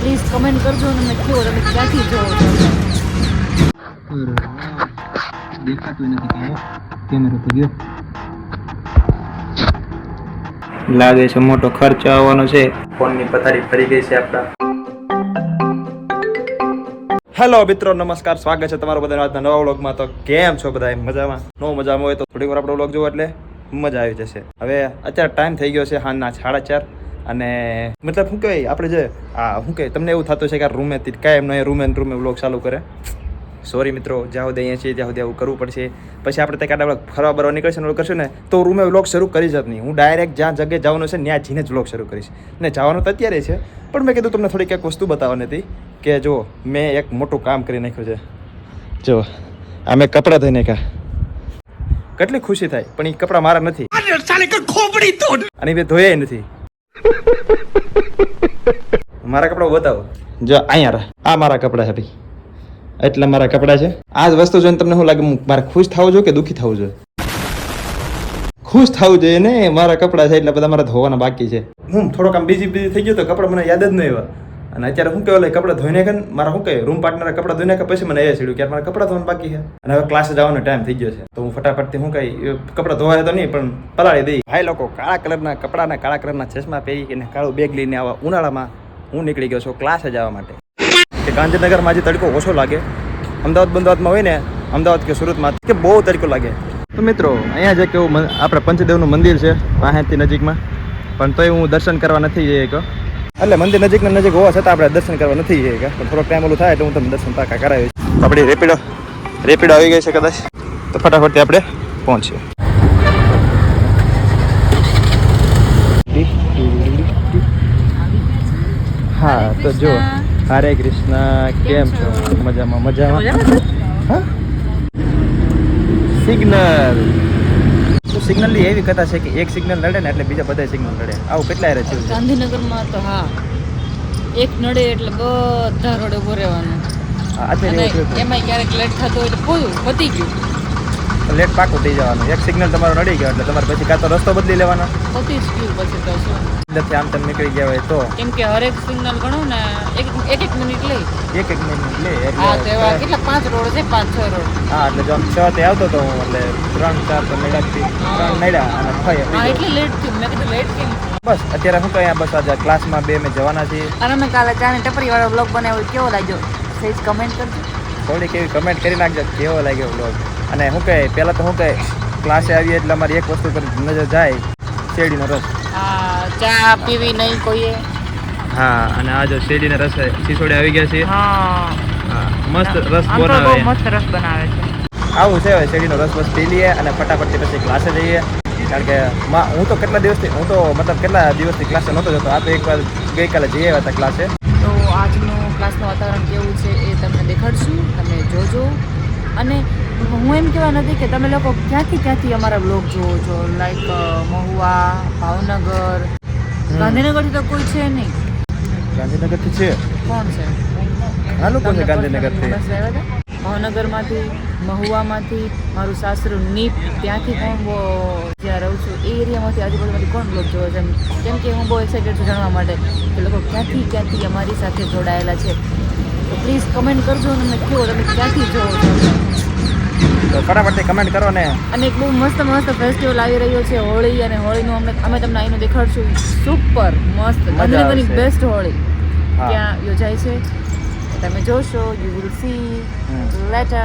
Please comment કરજો અને મને કહો તમે ક્યાંથી જોવો છો દેખાતું નથી કાંઈ કેમેરો તો ગયો. લાગે છે મોટો ખર્ચ આવવાનો છે. ફોનની પથારી ફરી ગઈ છે આપણા. હેલો મિત્રો નમસ્કાર. સ્વાગત છે તમારું બધા આજના નવા વ્લોગમાં. તો કેમ છો બધા મજામાં? નો મજામાં હોય તો થોડીક વાર આપણો વ્લોગ જોવો એટલે મજા આવી જશે. હવે અત્યારે ટાઈમ થઈ ગયો છે હાલના સાડા ચાર. અને મતલબ શું કહેવાય આપણે જે આ શું કહેવાય તમને એવું થતું છે કે આ રૂમેથી કાંઈ એમ નહીં રૂમે રૂમે વ્લોગ ચાલુ કરે. સોરી મિત્રો જ્યાં સુધી અહીંયા છીએ ત્યાં સુધી આવું કરવું પડશે. પછી આપણે ત્યાં કાંટા ફરવા બરવા નીકળશે ને કરશું ને તો રૂમે વ્લોગ શરૂ કરી જ નહીં. હું ડાયરેક્ટ જ્યાં જગ્યાએ જવાનું છે ત્યાં જઈને જ વ્લોગ શરૂ કરીશ. ને જવાનું તો અત્યારે છે પણ મેં કીધું તમને થોડીક એક વસ્તુ બતાવવાની હતી કે જો મેં એક મોટું કામ કરી નાખ્યું છે. જો આ મેં કપડાં ધોઈ નાખ્યા. કેટલી ખુશી થાય પણ એ કપડાં મારા નથી. અને મેં ધોયા નથી. મારા કપડા બતાવો જો અહીંયા રહે. આ મારા કપડા છે ભાઈ. એટલા મારા કપડા છે. આ જ વસ્તુ જોઈને તમને શું લાગે? મારે ખુશ થવું જોઈએ કે દુઃખી થવું જોઈએ? ખુશ થવું જોઈએ ને મારા કપડા છે એટલે બધા મારા ધોવાના બાકી છે. હું થોડોક આમ બીજી બીજી થઈ ગયો તો કપડા મને યાદ જ નહીં આવ્યા. અને અત્યારે શું કહેવાય કપડાં ધોઈને કે મારા શું કહે રૂમ પાર્ટનર કપડાં ધોઈને કે પછી મને એ સીડ્યું કે મારા કપડાં ધોવાનું બાકી છે. અને હવે ક્લાસે જવાનો ટાઈમ થઈ ગયો છે. તો હું ફટાફટથી શું કહી કપડાં ધોવાય તો નહીં, પણ પલાળી દઈ. ભાઈ લોકો, કાળા કલરના કપડાના કાળા કલરના ચશ્મા પહેરી અને કાળું બેગ લઈને આવા ઉનાળામાં હું નીકળી ગયો છું ક્લાસે જવા માટે. કે ગાંધીનગરમાં આજે તડકો ઓછો લાગે. અમદાવાદ અમદાવાદમાં હોય ને, અમદાવાદ કે સુરતમાં, કે બહુ તડકો લાગે. તો મિત્રો, અહીંયા જે કેવું આપણે પંચદેવનું મંદિર છે, વાહેથી નજીકમાં. પણ તોય હું દર્શન કરવા નથી જઈ શક્યો. એટલે મંદિર નજીકના નજીક હોવા છતાં આપણે દર્શન કરવા નથી જઈ પણ થોડોક ટાઈમ ઓલું થાય એટલે હું તમને દર્શન પાકા કરાવીશ. તો આપણી રેપિડો રેપિડો આવી ગઈ છે કદાચ. તો ફટાફટથી આપણે પહોંચીએ. હા તો જો હરે કૃષ્ણ કેમ છો? મજામાં મજામાં? હા? સિગ્નલ. તો સિગ્નલની એવી કથા છે કે એક સિગ્નલ નડે ને એટલે બીજા બધા સિગ્નલ નડે. આવું કેટલા રે થયું ગાંધીનગરમાં તો હા. એક નડે એટલે બધા રોડે ઊભો રહેવાનું. એમાંય ક્યારેક લેટ થતો હોય તો પૂરું પતી ગયું. લેટ પાકું થઈ જવાનું. એક સિગ્નલ તમારો નડી ગયો એટલે તમારે પછી કાં તો રસ્તો બદલી લેવાનો. પતી જ ગયું પછી તો શું? અંદરથી આમ તમે નીકળી ગયા હોય તો. કેમ કે હરેક સિગ્નલ ગણો ને એક એક એક મિનિટ લઈ. એક એક મિનિટ લે હા તો એવા એટલે કેટલા? પાંચ રોડ છે પાંચ છ રોડ. હા એટલે જો આમ છ તે આવતો તો હું એટલે ત્રણ ચાર તો નડ્યાથી ત્રણ મેળા અને છ હા એટલે લેટ થયું. મેં કીધું લેટ કેમ? બસ અત્યારે શું કહ્યા બસ આજે ક્લાસમાં બે મેં જવાના છીએ. અને મેં કાલે ચાની ટપરી વાળો બ્લોગ બનાવ્યો કેવો લાગ્યો? સહેજ કમેન્ટ કરજો. થોડીક એવી કમેન્ટ કરી નાખજો કેવો લાગ્યો બ્લોગ અને શું કહે પહેલાં તો શું કહે ક્લાસે આવીએ એટલે અમારી એક વસ્તુ પર નજર જાય શેરડીનો રસ. ચા પીવી નહીં કોઈએ. હા અને આ જો શેરડીનો રસ સીસોડે આવી ગયા છે મસ્ત રસ બનાવે. મસ્ત રસ બનાવે છે. આવું છે શેરડીનો રસ બસ પી લઈએ અને ફટાફટથી પછી ક્લાસે જઈએ. કારણ કે હું તો કેટલા દિવસથી હું તો મતલબ કેટલા દિવસથી ક્લાસે નહોતો જતો. આ તો એકવાર ગઈકાલે જઈ આવ્યા હતા ક્લાસે તો આજનું ક્લાસનું વાતાવરણ કેવું છે એ તમને દેખાડશું. તમે જોજો. અને એમ કહેવા નથી કે તમે લોકો ક્યાંથી ક્યાંથી અમારા બ્લોગ જોવો છો? લાઈક મહુવા ભાવનગર ગાંધીનગરથી તો કોઈ છે નહીં. ગાંધીનગરથી છે? કોણ છે? આ લોકો છે ગાંધીનગરથી? ભાવનગરમાંથી મહુવામાંથી મારું સાસરું નીપ ત્યાંથી કોણ જ્યાં રહું છું એ એરિયામાંથી આજુબાજુમાંથી કોણ બ્લોગ જોવે છે? કેમ કે હું બહુ એક્સાઇટેડ છું જાણવા માટે કે લોકો ક્યાંથી ક્યાંથી અમારી સાથે જોડાયેલા છે. તો પ્લીઝ કમેન્ટ કરજો અને મને કહો તમે ક્યાંથી જોવો છો? તો ફટાફટથી કમેન્ટ કરો ને. અને એક બહુ મસ્ત મસ્ત ફેસ્ટિવલ આવી રહ્યો છે હોળી અને હોળીનું અમે અમે તમને અહીંનું દેખાડશું. સુપર મસ્ત. ગાંધીનગરની બેસ્ટ હોળી. હા. ત્યાં યોજાય છે. તમે જોશો યુ વિલ સી લેટર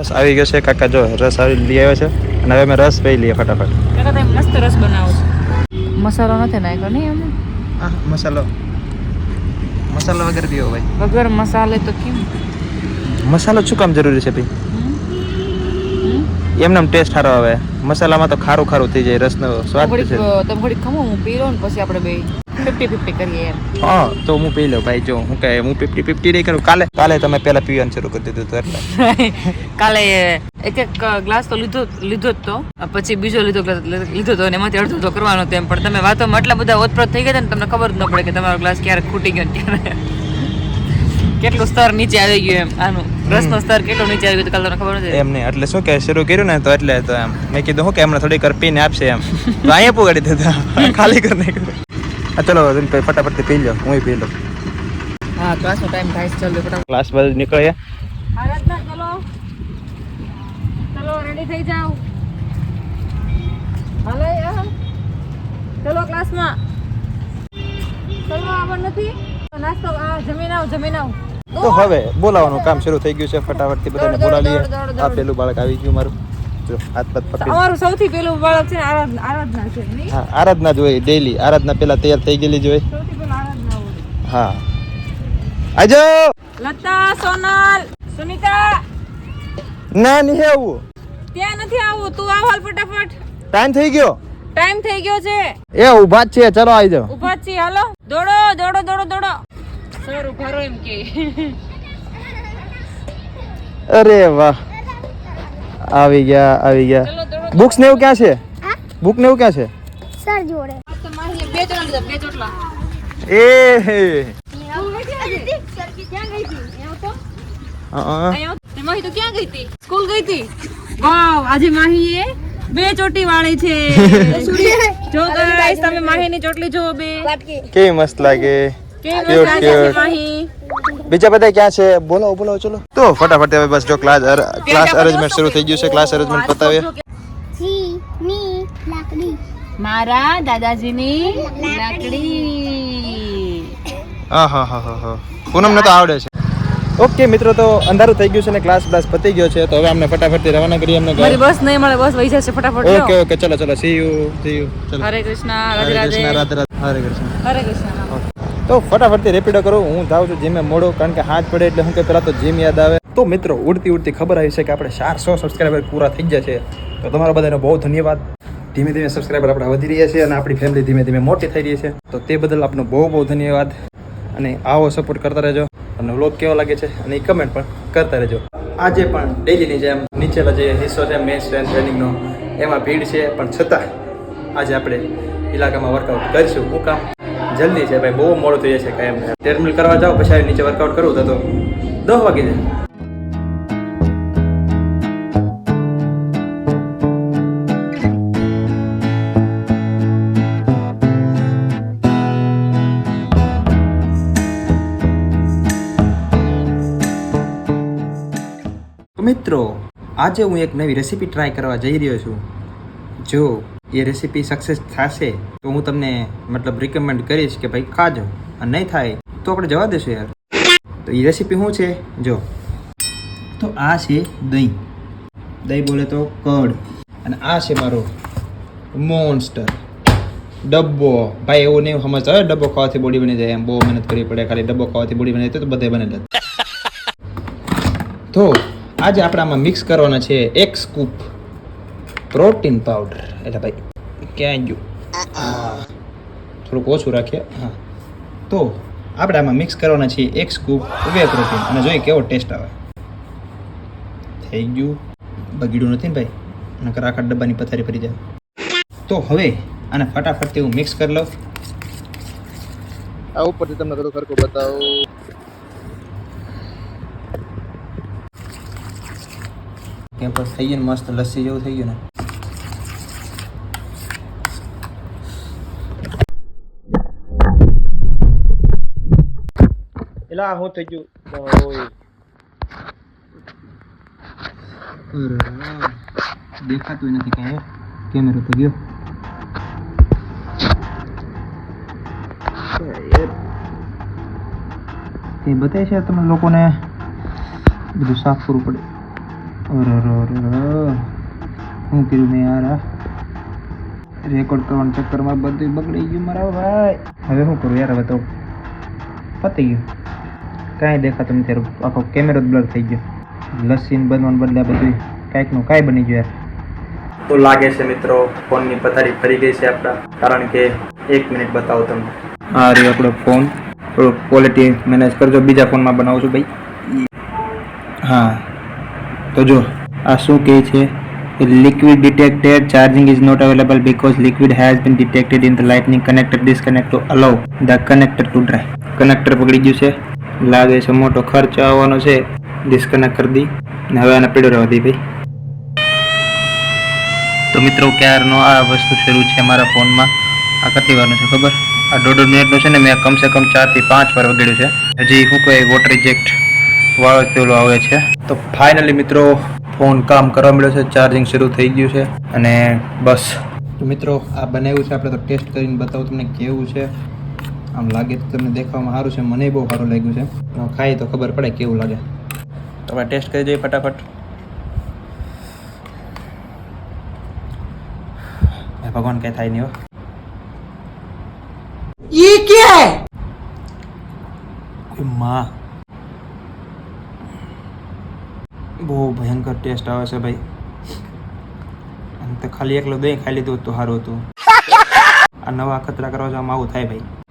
રસ આવી ગયો છે. કાકા જો રસ આવી લઈ આવ્યો છે. અને હવે અમે રસ પી લઈએ ફટાફટ. કાકા તમે મસ્ત રસ બનાવો છો. મસાલો નથી નાખ્યો નહીં અમે? આ મસાલો. મસાલો વગર પીવો ભાઈ. વગર મસાલે તો કેમ? મસાલો શું કામ જરૂરી છે ભાઈ? હમ? હમ? એમને ટેસ્ટ સારો આવે. મસાલામાં તો ખારું ખારું થઈ જાય રસનો સ્વાદ થોડીક છે તમે થોડીક ખમો હું પી લઉં ને પછી આપણે બે ફિફ્ટી ફિફ્ટી કરીએ એમ. હા તો હું પી લઉં ભાઈ જો હું કહે હું ફિફ્ટી ફિફ્ટી નહીં કરું. કાલે કાલે તમે પહેલા પીવાનું શરૂ કરી દીધું તો એટલે. કાલે એક એક ગ્લાસ તો લીધો લીધો જ તો. પછી બીજો લીધો લીધો તો અને એમાંથી અડધો તો કરવાનો તેમ પણ તમે વાતોમાં આટલા બધા ઓતપ્રોત થઈ ગયા ને તમને ખબર જ ન પડે કે તમારો ગ્લાસ ક્યારે ખૂટી ગયો ક્યારે. કેટલું સ્તર નીચે આવી ગયું એમ આનું. રસનો સ્તર કેટલો નીચે આવી ગયો કાલે તમને ખબર નથી. એમ નહીં એટલે શું કે શરૂ કર્યું ને તો એટલે તો એમ. મેં કીધું હું કે એમને થોડી કરપીને આપશે એમ. તો અહીંયા પુગાડી દીધા. ખાલી કરી નાખ્યું. ચલો ફટાફટથી પી લો હું પી લો હા ક્લાસનો ટાઈમ થાય છે ચાલો ફટાફટ. ક્લાસ બાજુ નીકળીએ. આરાધના ચલો. ચલો રેડી થઈ જાઓ. હાલો ચલો ક્લાસમાં. ચલો આવવાનું નથી. નાસ્તો આ જમીન આવ જમીન આવ તો હવે બોલાવવાનું કામ શરૂ થઈ ગયું છે. ફટાફટથી બધાને બોલાવીએ. આ પેલું બાળક આવી ગયું મારું. જો હાથ પાથ પકડી. અમારું સૌથી પેલું બાળક છે આરાધના છે હા આરાધના જ ડેલી આરાધના પેલા તૈયાર થઈ ગયેલી જ હોય. સૌથી પેલા આરાધના હોય. હા. આજો! લતા સોનલ સુનિતા. ના નહીં આવું. ત્યાં નથી આવું તું આવ હાલ ફટાફટ. ટાઈમ થઈ ગયો? ટાઈમ થઈ ગયો છે. એ ઊભા જ છે. ચલો આવી જાઓ. ઊભા જ છીએ હાલો. દોડો દોડો દોડો દોડો. સર ઊભા એમ કે. અરે વાહ. આવી ગયા આવી ગયા. બુક્સ ને એવું ક્યાં છે? બુક ને એવું ક્યાં છે? સર જોડે. આ તો માહી બે ત્રણ બે ચોટલા. એ. હે સ્કૂલ ગઈ. હતી? આજે? માહી તો. ક્યાં ગઈ હતી? સ્કૂલ ગઈ હતી? વાવ આજે માહી એ બે ચોટી વાળી છે. જો ગાઈસ તમે માહીની ચોટલી જુઓ બે. કેવી મસ્ત લાગે. બીજા બધા ક્યાં છે? બોલો બોલો ચલો. તો ફટાફટ હવે બસ જો ક્લાસ ક્લાસ અરેન્જમેન્ટ શરૂ થઈ ગયું છે. ક્લાસ અરેન્જમેન્ટ પતાવીએ સી ની લાકડી. મારા દાદાજીની લાકડી. હા હા હા હા પૂનમને તો આવડે છે. ઓકે મિત્રો તો અંધારું થઈ ગયું છે ને ક્લાસ ક્લાસ પતી ગયો છે તો હવે અમને ફટાફટથી રવાના કરીએ અમને મારી બસ નહીં મળે બસ વહી જશે ફટાફટ ઓકે. ઓકે ચલો ચલો. સી યુ સી યુ ચલો. હરે કૃષ્ણ રાધે કૃષ્ણ રાધે રાધે રાધે. હરે કૃષ્ણ. હરે કૃષ્ણ. તો ફટાફટથી રેપિડો કરું. હું જાઉં છું જીમે મોડો, કારણ કે હાથ પડે એટલે હું કે પેલા તો જીમ યાદ આવે. તો મિત્રો, ઉડતી ઉડતી ખબર આવી છે કે આપણે ચારસો સબસ્ક્રાઈબર પૂરા થઈ ગયા છે. તો તમારા બધાનો બહુ ધન્યવાદ. ધીમે ધીમે સબસ્ક્રાઈબર આપણા વધી રહ્યા છે અને આપણી ફેમિલી ધીમે ધીમે મોટી થઈ રહી છે. તો તે બદલ આપનો બહુ બહુ ધન્યવાદ. અને આવો સપોર્ટ કરતા રહેજો. અને વ્લોગ કેવો લાગે છે અને એ કમેન્ટ પણ કરતા રહેજો. આજે પણ ડેલીની જેમ નીચેનો જે હિસ્સો છે મેન સ્ટ્રેન્થ ટ્રેનિંગનો એમાં ભીડ છે. પણ છતાં આજે આપણે ઇલાકામાં વર્કઆઉટ કરીશું. હું કામ જલ્દી છે ભાઈ, બહુ મોડું થઈ જશે કાંઈ ટ્રેડમિલ કરવા જાઓ, પછી નીચે વર્કઆઉટ કરવું તો તો દસ વાગી જાય. મિત્રો, આજે હું એક નવી રેસીપી ટ્રાય કરવા જઈ રહ્યો છું. જો એ રેસીપી સક્સેસ થશે, તો હું તમને મતલબ રિકમેન્ડ કરીશ કે ભાઈ ખાજો. અને નહીં થાય, તો આપણે જવા દેશું યાર. તો એ રેસીપી શું છે? જો. તો આ છે દહીં. દહીં બોલે તો કડ અને આ છે મારો મોન્સ્ટર ડબ્બો. ભાઈ, એવું નહીં સમજતા હોય, ડબ્બો ખાવાથી બોડી બની જાય. એમ બહુ મહેનત કરવી પડે, ખાલી ડબ્બો ખાવાથી બોડી બની જાય તો બધે બને તો આજે આપણે આમાં મિક્સ કરવાના છે એક સ્કૂપ પ્રોટીન પાવડર એટલે ભાઈ ક્યાં ગયું? થોડુંક ઓછું રાખીએ. હા. તો આપણે આમાં મિક્સ કરવાના છીએ એક સ્કૂપ વે પ્રોટીન અને જોઈએ કેવો ટેસ્ટ આવે. થઈ ગયું. બગીડું નથી ને ભાઈ? નકર આખા ડબ્બાની પથારી ફરી જાય. તો હવે આને ફટાફટથી હું મિક્સ કરી લઉં. આ ઉપરથી તમને થોડો ખરખું બતાવો. કેમ્પસ થઈ ગયું ને મસ્ત લસ્સી જેવું થઈ ગયું ને. એલા હું થઈ ગયું દેખાતું નથી કાંઈ કેમેરો તો ગયો તે બતાવે છે તમે લોકોને બધું સાફ કરવું પડે હું શું કર્યું મેં યાર રેકોર્ડ કરવાના ચક્કરમાં બધું બગડી ગયું મારા ભાઈ હવે શું કરું યાર હવે તો પતી ગયું કાંઈ દેખાતું નથી યાર. આખો કેમેરો જ બ્લર થઈ ગયો. લસ્સીને બનવાને બદલે આ બધું કાંઈકનું કાંઈ બની ગયું યાર. તો લાગે છે મિત્રો ફોનની પથારી ફરી ગઈ છે આપણા. કારણ કે એક મિનિટ બતાવો તમને. આ રહ્યો આપણો ફોન. થોડું ક્વોલિટી મેનેજ કરજો. બીજા ફોનમાં બનાવું છું ભાઈ. હા. તો જો આ શું કહે છે? Liquid detected charging is not available because liquid has been detected in the lightning connector disconnect to allow the connector to dry connector પકડી ગયું છે. લાગે છે મોટો ખર્ચ આવવાનો છે. ડિસ્કનેક્ટ કરી દી. ને હવે આને પીડો રહેવા દી ભાઈ. તો મિત્રો, ક્યારનો આ વસ્તુ શરૂ છે મારા ફોનમાં? આ કેટલી વારનું છે, ખબર? આ દોઢ મિનિટનું છે ને, મેં કમસે કમ ચારથી પાંચ વાર વગેડ્યું છે. હજી શું કહે વોટર રિજેક્ટ વાળો પેલો આવે છે. તો ફાઇનલી મિત્રો ફોન કામ કરવા મળ્યો છે ચાર્જિંગ શરૂ થઈ ગયું છે. અને બસ. મિત્રો, આ બનાવ્યું છે, આપણે તો ટેસ્ટ કરીને બતાવું તમને કેવું છે. આમ લાગે તો તમને દેખાવામાં સારું છે મને બહુ સારું લાગ્યું છે. ખાઈ તો ખબર પડે કેવું લાગે. તો આપણે ટેસ્ટ કરી જોઈએ ફટાફટ. ભગવાન કઈ થાય નહીં હો. કોઈ માં. બહુ ભયંકર ટેસ્ટ આવે છે ભાઈ. અને તે ખાલી એકલો દહીં ખાઈ લીધું હોત તો સારું હતું. આ નવા ખતરા કરવા જવામાં આવું થાય ભાઈ.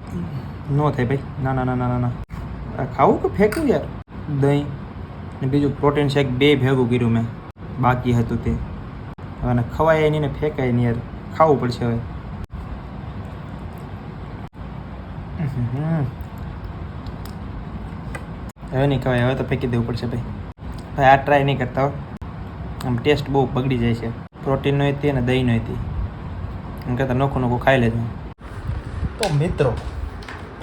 ન થાય ભાઈ. ના ના ના ના ના ખાવું કે ફેંકવું યાર? દહીં ને બીજું પ્રોટીન શેક બે ભેગું કર્યું મેં. બાકી હતું તે. હવે ખવાય નહીં ને ફેંકાય નહીં યાર. ખાવું પડશે હવે. હવે નહીં ખવાય. હવે તો ફેંકી દેવું પડશે ભાઈ. ભાઈ, આ ટ્રાય નહીં કરતા આમ ટેસ્ટ બહુ બગડી જાય છે. પ્રોટીન નહીં હતી અને દહીં હતી એમ કરતાં નોખું નોખું ખાઈ લેજો. તો મિત્રો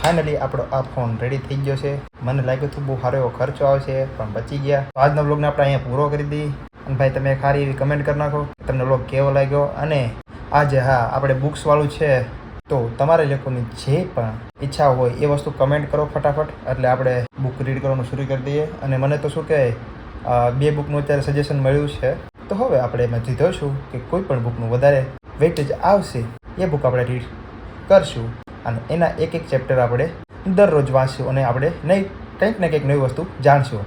ફાઇનલી આપણો આ ફોન રેડી થઈ ગયો છે. મને લાગ્યું હતું બહુ સારો એવો ખર્ચો આવશે, પણ બચી ગયા. આજનો બ્લોગને આપણે અહીંયા પૂરો કરી દઈ અને ભાઈ, તમે સારી એવી કમેન્ટ કરી નાખો તમને બ્લોગ કેવો લાગ્યો. અને આજે હા, આપણે બુક્સવાળું છે. તો તમારે લોકોની જે પણ ઈચ્છા હોય એ વસ્તુ કમેન્ટ કરો ફટાફટ. એટલે આપણે બુક રીડ કરવાનું શરૂ કરી દઈએ. અને મને તો શું કહે બે બુકનું અત્યારે સજેશન મળ્યું છે. તો હવે આપણે એમાં જીધો છું કે કોઈ પણ બુકનું વધારે વેટેજ આવશે, એ બુક આપણે રીડ કરશું. અને એના એક એક ચેપ્ટર આપણે દરરોજ વાંચશું અને આપણે નહીં કંઈક ને કંઈક નવી વસ્તુ જાણશું.